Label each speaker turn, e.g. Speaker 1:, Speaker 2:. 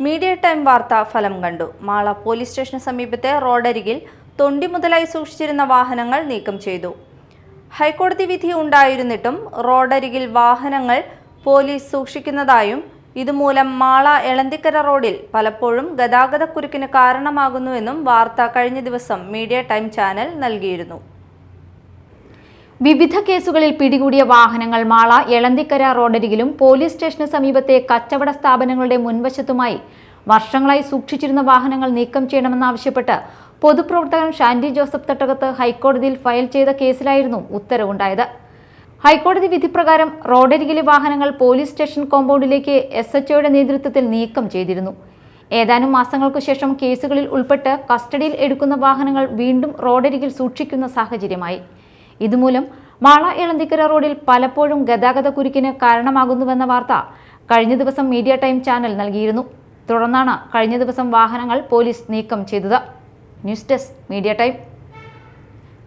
Speaker 1: Media time വാർത്ത ഫലം കണ്ടു. മാള പോലീസ് സ്റ്റേഷന് സമീപത്തെ റോഡരികിൽ തൊണ്ടി മുതലായി സൂക്ഷിച്ചിരുന്ന വാഹനങ്ങൾ നീക്കം ചെയ്തു. ഹൈക്കോടതി വിധി ഉണ്ടായിരുന്നിട്ടും റോഡരികിൽ വാഹനങ്ങൾ പോലീസ് സൂക്ഷിക്കുന്നതായും ഇതുമൂലം മാള എളന്തിക്കര റോഡിൽ പലപ്പോഴും ഗതാഗതക്കുരുക്കിന് കാരണമാകുന്നുവെന്നും വാർത്ത കഴിഞ്ഞ ദിവസം മീഡിയ ടൈം ചാനൽ നൽകിയിരുന്നു.
Speaker 2: വിവിധ കേസുകളിൽ പിടികൂടിയ വാഹനങ്ങൾ മാള എളന്തിക്കര റോഡരികിലും പോലീസ് സ്റ്റേഷന് സമീപത്തെ കച്ചവട സ്ഥാപനങ്ങളുടെ മുൻവശത്തുമായി വർഷങ്ങളായി സൂക്ഷിച്ചിരുന്ന വാഹനങ്ങൾ നീക്കം ചെയ്യണമെന്നാവശ്യപ്പെട്ട് പൊതുപ്രവർത്തകൻ ഷാൻഡി ജോസഫ് തട്ടകത്ത് ഹൈക്കോടതിയിൽ ഫയൽ ചെയ്ത കേസിലായിരുന്നു ഉത്തരവുണ്ടായത്. ഹൈക്കോടതി വിധിപ്രകാരം റോഡരികിലെ വാഹനങ്ങൾ പോലീസ് സ്റ്റേഷൻ കോമ്പൗണ്ടിലേക്ക് എസ് എച്ച്ഒയുടെ നേതൃത്വത്തിൽ നീക്കം ചെയ്തിരുന്നു. ഏതാനും മാസങ്ങൾക്കു ശേഷം കേസുകളിൽ ഉൾപ്പെട്ട് കസ്റ്റഡിയിൽ എടുക്കുന്ന വാഹനങ്ങൾ വീണ്ടും റോഡരികിൽ സൂക്ഷിക്കുന്ന സാഹചര്യമായി. ഇതുമൂലം മാള ഇളന്തിക്കര റോഡിൽ പലപ്പോഴും ഗതാഗത കുരുക്കിന് കാരണമാകുന്നുവെന്ന വാർത്ത കഴിഞ്ഞ ദിവസം മീഡിയ ടൈം ചാനൽ നൽകിയിരുന്നു. തുടർന്നാണ് കഴിഞ്ഞ ദിവസം വാഹനങ്ങൾ പോലീസ് നീക്കം ചെയ്തത്. News desk media time.